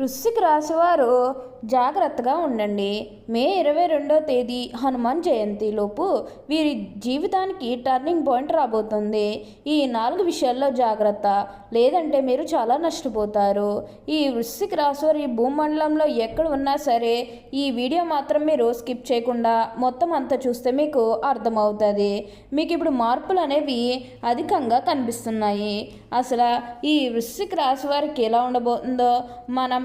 వృశ్చిక రాశివారు జాగ్రత్తగా ఉండండి. మే ఇరవై రెండో తేదీ హనుమాన్ జయంతిలోపు వీరి జీవితానికి టర్నింగ్ పాయింట్ రాబోతుంది. ఈ నాలుగు విషయాల్లో జాగ్రత్త. లేదంటే మీరు చాలా నష్టపోతారు. ఈ వృశ్చిక రాశివారు ఈ భూమండలంలో ఎక్కడ ఉన్నా సరే ఈ వీడియో మాత్రం మీరు స్కిప్ చేయకుండా మొత్తం అంతా చూస్తే మీకు అర్థమవుతుంది. మీకు ఇప్పుడు మార్పులు అనేవి అధికంగా కనిపిస్తున్నాయి. అసలు ఈ వృశ్చిక రాశి వారికి ఎలా ఉండబోతుందో మనం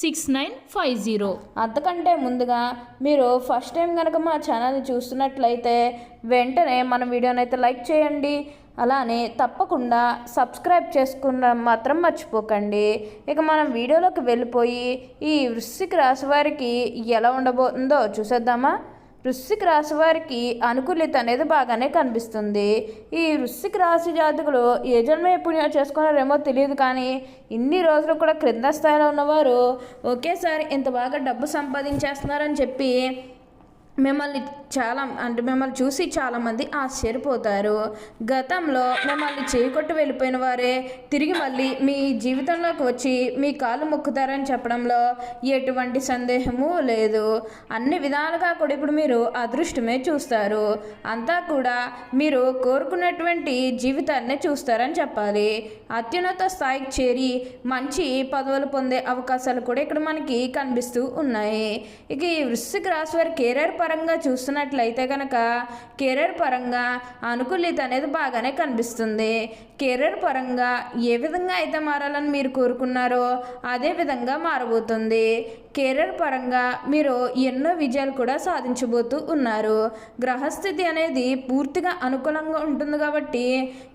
six nine five zero అంతకంటే ముందుగా మీరు ఫస్ట్ టైం కనుక మా ఛానల్ని చూస్తున్నట్లయితే వెంటనే మన వీడియోని అయితే లైక్ చేయండి. అలానే తప్పకుండా సబ్స్క్రైబ్ చేసుకున్న మాత్రం మర్చిపోకండి. ఇక మనం వీడియోలోకి వెళ్ళిపోయి ఈ వృశ్చిక రాశి వారికి ఎలా ఉండబోతుందో చూసేద్దామా? వృశ్చిక రాశి వారికి అనుకూలిత అనేది బాగానే కనిపిస్తుంది. ఈ వృశ్చిక రాశి జాతకులు ఏ జన్మ ఎప్పుడు చేసుకున్నారేమో తెలియదు కానీ ఇన్ని రోజులు కూడా క్రింద స్థాయిలో ఉన్నవారు ఒకేసారి ఇంత బాగా డబ్బు సంపాదించేస్తున్నారని చెప్పి మిమ్మల్ని చాలా అంటే మిమ్మల్ని చూసి చాలామంది ఆశ్చర్యపోతారు. గతంలో మిమ్మల్ని చేయకొట్టు వెళ్ళిపోయిన వారే తిరిగి మళ్ళీ మీ జీవితంలోకి వచ్చి మీ కాళ్ళు మొక్కుతారని చెప్పడంలో ఎటువంటి సందేహము లేదు. అన్ని విధాలుగా కూడా ఇప్పుడు మీరు అదృష్టమే చూస్తారు. అంతా కూడా మీరు కోరుకున్నటువంటి జీవితాన్నే చూస్తారని చెప్పాలి. అత్యున్నత స్థాయికి చేరి మంచి పదవులు పొందే అవకాశాలు కూడా ఇక్కడ మనకి కనిపిస్తూ ఉన్నాయి. ఇక ఈ వృశ్చిక రాశి వారి కెరీర్ పరంగా చూస్తున్నట్లయితే కనుక కెరీర్ పరంగా అనుకూలిత అనేది బాగానే కనిపిస్తుంది. కెరీర్ పరంగా ఏ విధంగా అయితే మారాలని మీరు కోరుకున్నారో అదే విధంగా మారబోతుంది. కెరీర్ పరంగా మీరు ఎన్నో విజయాలు కూడా సాధించబోతూ ఉన్నారు. గ్రహస్థితి అనేది పూర్తిగా అనుకూలంగా ఉంటుంది కాబట్టి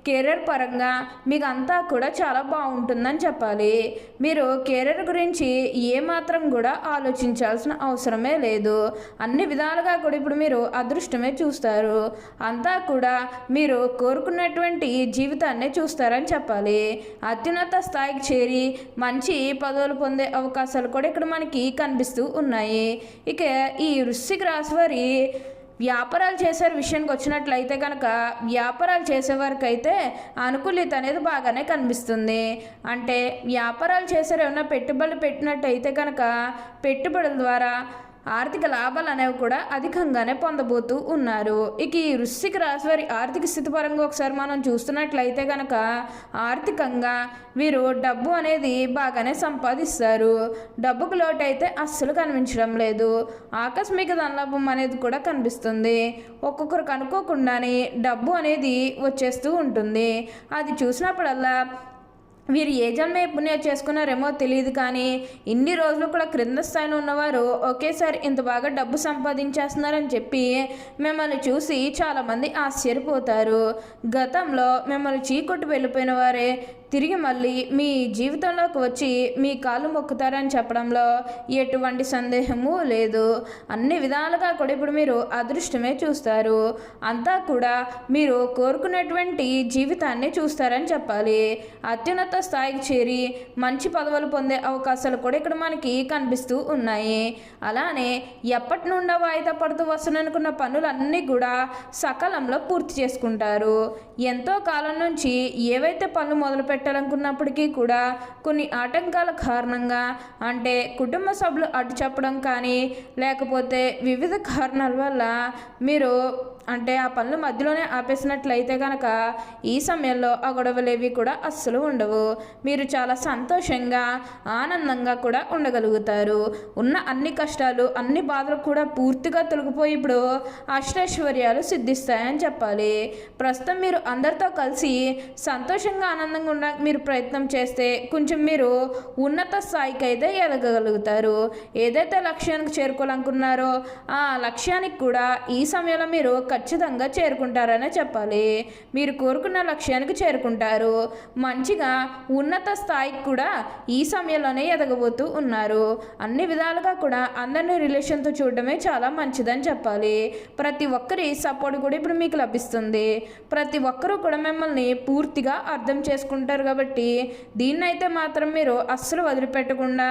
కెరీర్ పరంగా మీకు అంతా కూడా చాలా బాగుంటుందని చెప్పాలి. మీరు కెరీర్ గురించి ఏమాత్రం కూడా ఆలోచించాల్సిన అవసరమే లేదు. అన్ని విధాలుగా కూడా ఇప్పుడు మీరు అదృష్టమే చూస్తారు. అంతా కూడా మీరు కోరుకున్నటువంటి జీవితాన్ని చూస్తారని చెప్పాలి. అత్యున్నత స్థాయికి చేరి మంచి పదవులు పొందే అవకాశాలు కూడా ఇక్కడ మనకి కనిపిస్తూ ఉన్నాయి. ఇక ఈ వృశ్చిక రాశి వారి వ్యాపారాలు చేసే విషయానికి వచ్చినట్లయితే కనుక వ్యాపారాలు చేసేవారికి అయితే అనుకూలిత అనేది బాగానే కనిపిస్తుంది. అంటే వ్యాపారాలు చేసారు ఏమైనా పెట్టుబడులు పెట్టినట్టయితే కనుక పెట్టుబడుల ద్వారా ఆర్థిక లాభాలు అనేవి కూడా అధికంగానే పొందబోతూ ఉన్నారు. ఇక ఈ వృశ్చిక రాశి వారి ఆర్థిక స్థితి పరంగా ఒకసారి మనం చూస్తున్నట్లయితే కనుక ఆర్థికంగా వీరు డబ్బు అనేది బాగానే సంపాదిస్తారు. డబ్బుకు లోటు అయితే అస్సలు కనిపించడం లేదు. ఆకస్మిక ధనలాభం అనేది కూడా కనిపిస్తుంది. ఒక్కొక్కరికి అనుకోకుండానే డబ్బు అనేది వచ్చేస్తూ ఉంటుంది. అది చూసినప్పుడల్లా వీరు ఏ జన్మ పుణ్యం చేసుకున్నారేమో తెలియదు కానీ ఇన్ని రోజులు కూడా క్రింద స్థాయిలో ఉన్నవారు ఒకేసారి ఇంత బాగా డబ్బు సంపాదించేస్తున్నారని చెప్పి మిమ్మల్ని చూసి చాలామంది ఆశ్చర్యపోతారు. గతంలో మిమ్మల్ని చీకొట్టు వెళ్ళిపోయిన వారే తిరిగి మళ్ళీ మీ జీవితంలోకి వచ్చి మీ కాళ్ళు మొక్కుతారని చెప్పడంలో ఎటువంటి సందేహము లేదు. అన్ని విధాలుగా కూడా ఇప్పుడు మీరు అదృష్టమే చూస్తారు. అంతా కూడా మీరు కోరుకున్నటువంటి జీవితాన్ని చూస్తారని చెప్పాలి. అత్యున్నత స్థాయికి చేరి మంచి పదవులు పొందే అవకాశాలు కూడా ఇక్కడ మనకి కనిపిస్తూ ఉన్నాయి. అలానే ఎప్పటి నుండో వాయిదా పడుతూ వస్తున్ననుకున్న పనులన్నీ కూడా సకాలంలో పూర్తి చేసుకుంటారు. ఎంతో కాలం నుంచి ఏవైతే పనులు మొదలు పెట్టాలనుకున్నప్పటికీ కూడా కొన్ని ఆటంకాల కారణంగా అంటే కుటుంబ సభ్యులు అడ్డు చెప్పడం కానీ లేకపోతే వివిధ కారణాల వల్ల మీరు అంటే ఆ పనులు మధ్యలోనే ఆపేసినట్లయితే కనుక ఈ సమయంలో ఆ గొడవలేవి కూడా అస్సలు ఉండవు. మీరు చాలా సంతోషంగా ఆనందంగా కూడా ఉండగలుగుతారు. ఉన్న అన్ని కష్టాలు అన్ని బాధలు కూడా పూర్తిగా తొలగిపోయి ఇప్పుడు అష్టైశ్వర్యాలు సిద్ధిస్తాయని చెప్పాలి. ప్రస్తుతం మీరు అందరితో కలిసి సంతోషంగా ఆనందంగా ఉండడానికి మీరు ప్రయత్నం చేస్తే కొంచెం మీరు ఉన్నత స్థాయికి అయితే ఎదగగలుగుతారు. ఏదైతే లక్ష్యానికి చేరుకోవాలనుకున్నారో ఆ లక్ష్యానికి కూడా ఈ సమయంలో మీరు ఖచ్చితంగా చేరుకుంటారనే చెప్పాలి. మీరు కోరుకున్న లక్ష్యానికి చేరుకుంటారు. మంచిగా ఉన్నత స్థాయికి కూడా ఈ సమయంలోనే ఎదగబోతూ ఉన్నారు. అన్ని విధాలుగా కూడా అందరినీ రిలేషన్తో చూడడమే చాలా మంచిదని చెప్పాలి. ప్రతి ఒక్కరి సపోర్ట్ కూడా ఇప్పుడు మీకు లభిస్తుంది. ప్రతి ఒక్కరూ కూడా మిమ్మల్ని పూర్తిగా అర్థం చేసుకుంటారు కాబట్టి దీన్నైతే మాత్రం మీరు అస్సలు వదిలిపెట్టకుండా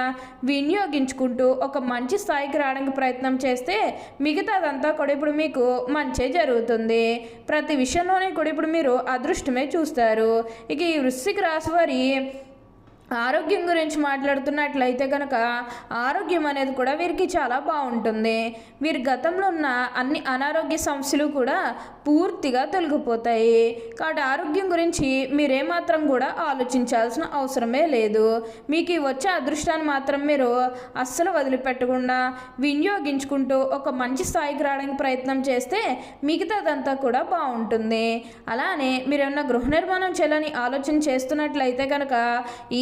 వినియోగించుకుంటూ ఒక మంచి స్థాయికి రావడానికి ప్రయత్నం చేస్తే మిగతాదంతా కూడా ఇప్పుడు మీకు మంచి జరుగుతుంది. ప్రతి విషయంలోనే కూడా ఇప్పుడు మీరు అదృష్టమే చూస్తారు. ఇక ఈ వృశ్చిక రాశి వారి ఆరోగ్యం గురించి మాట్లాడుతున్నట్లయితే కనుక ఆరోగ్యం అనేది కూడా వీరికి చాలా బాగుంటుంది. వీరి గతంలో ఉన్న అన్ని అనారోగ్య సమస్యలు కూడా పూర్తిగా తొలగిపోతాయి. కాబట్టి ఆరోగ్యం గురించి మీరేమాత్రం కూడా ఆలోచించాల్సిన అవసరమే లేదు. మీకు వచ్చే అదృష్టాన్ని మాత్రం మీరు అస్సలు వదిలిపెట్టకుండా వినియోగించుకుంటూ ఒక మంచి స్థాయికి రావడానికి ప్రయత్నం చేస్తే మిగతాదంతా కూడా బాగుంటుంది. అలానే మీరేమన్నా గృహ నిర్మాణం చేయాలని ఆలోచన చేస్తున్నట్లయితే కనుక ఈ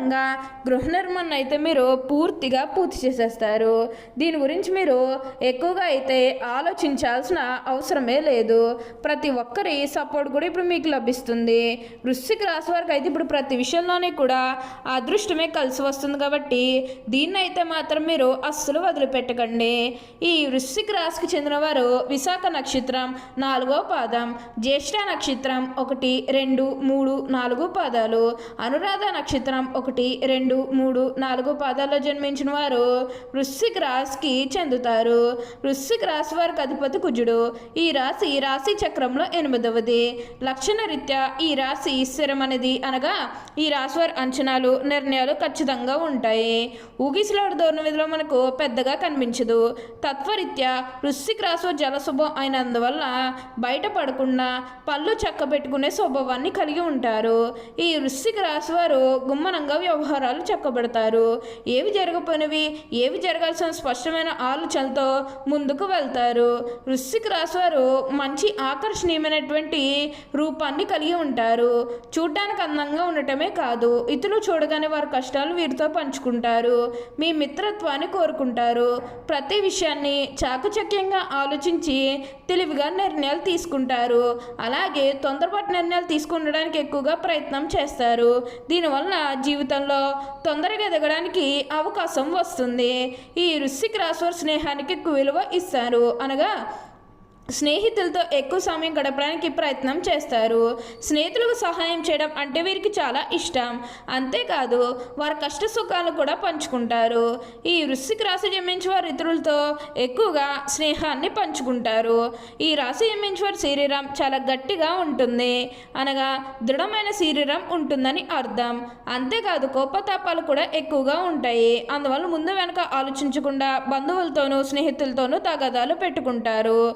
గృహ నిర్మాణం అయితే మీరు పూర్తిగా పూర్తి చేసేస్తారు. దీని గురించి మీరు ఎక్కువగా అయితే ఆలోచించాల్సిన అవసరమే లేదు. ప్రతి ఒక్కరి సపోర్ట్ కూడా ఇప్పుడు మీకు లభిస్తుంది. వృశ్చిక రాశి వారికి అయితే ఇప్పుడు ప్రతి విషయంలోనే కూడా అదృష్టమే కలిసి వస్తుంది కాబట్టి దీన్ని అయితే మాత్రం మీరు అస్సలు వదిలిపెట్టకండి. ఈ వృశ్చిక రాశికి చెందిన వారు విశాఖ నక్షత్రం నాలుగో పాదం జ్యేష్ఠ నక్షత్రం ఒకటి రెండు మూడు నాలుగు పాదాలు అనురాధ నక్షత్రం ఒకటి రెండు మూడు నాలుగు పాదాల్లో జన్మించిన వారు వృశ్చిక రాశికి చెందుతారు. వృశ్చిక రాశి వారికి అధిపతి కుజుడు. ఈ రాశి రాశి చక్రంలో ఎనిమిదవది. లక్షణరీత్యా ఈ రాశి స్థిరమనేది అనగా ఈ రాశి వారి అంచనాలు నిర్ణయాలు ఖచ్చితంగా ఉంటాయి. ఊగిసలాడు ధోరణి విధిలో మనకు పెద్దగా కనిపించదు. తత్వరీత్యా వృశ్చిక రాశి వారు జలశుభం అయినందువల్ల బయటపడకుండా పళ్ళు చక్క పెట్టుకునే స్వభావాన్ని కలిగి ఉంటారు. ఈ వృశ్చిక రాశి వారు గుమ్మనంగా వ్యవహారాలు చెక్కబడతారు. ఏవి జరగపోయినవి ఏవి జరగాల్సిన స్పష్టమైన ఆలోచనలతో ముందుకు వెళ్తారు. వృశ్చిక రాశి వారు మంచి ఆకర్షణీయమైనటువంటి రూపాన్ని కలిగి ఉంటారు. చూడ్డానికి అందంగా ఉండటమే కాదు ఇతరులు చూడగానే వారి కష్టాలు వీరితో పంచుకుంటారు. మీ మిత్రత్వాన్ని కోరుకుంటారు. ప్రతి విషయాన్ని చాకచక్యంగా ఆలోచించి తెలివిగా నిర్ణయాలు తీసుకుంటారు. అలాగే తొందరపాటు నిర్ణయాలు తీసుకుండడానికి ఎక్కువగా ప్రయత్నం చేస్తారు. దీనివల్ల జీవితంలో తొందరగా ఎదగడానికి అవకాశం వస్తుంది. ఈ వృశ్చిక రాశి స్నేహానికి ఎక్కువ విలువ ఇస్తారు. అనగా స్నేహితులతో ఎక్కువ సమయం గడపడానికి ప్రయత్నం చేస్తారు. స్నేహితులకు సహాయం చేయడం అంటే వీరికి చాలా ఇష్టం. అంతేకాదు వారి కష్ట సుఖాలు కూడా పంచుకుంటారు. ఈ వృశ్చిక రాశి జన్మించి వారు ఇతరులతో ఎక్కువగా స్నేహాన్ని పంచుకుంటారు. ఈ రాశి జన్మించి వారి శరీరం చాలా గట్టిగా ఉంటుంది. అనగా దృఢమైన శరీరం ఉంటుందని అర్థం. అంతేకాదు కోపతాపాలు కూడా ఎక్కువగా ఉంటాయి. అందువల్ల ముందు వెనక ఆలోచించకుండా బంధువులతోనూ స్నేహితులతోనూ తగాదాలు పెట్టుకుంటారు.